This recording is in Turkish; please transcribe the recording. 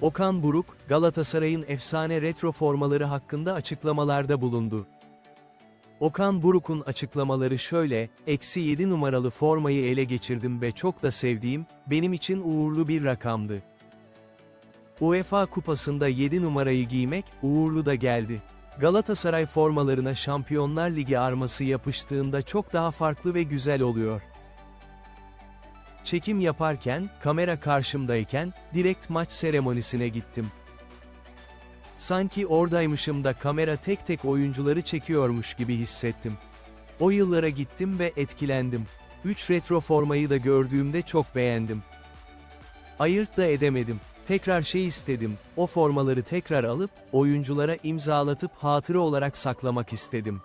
Okan Buruk, Galatasaray'ın efsane retro formaları hakkında açıklamalarda bulundu. Okan Buruk'un açıklamaları şöyle, eksi 7 numaralı formayı ele geçirdim ve çok da sevdiğim, benim için uğurlu bir rakamdı. UEFA kupasında 7 numarayı giymek, uğurlu da geldi. Galatasaray formalarına Şampiyonlar Ligi arması yapıştığında çok daha farklı ve güzel oluyor. Çekim yaparken, kamera karşımdayken, direkt maç seremonisine gittim. Sanki oradaymışım da kamera tek tek oyuncuları çekiyormuş gibi hissettim. O yıllara gittim ve etkilendim. 3 retro formayı da gördüğümde çok beğendim. Ayırt da edemedim. Tekrar şey istedim, o formaları tekrar alıp, oyunculara imzalatıp hatıra olarak saklamak istedim.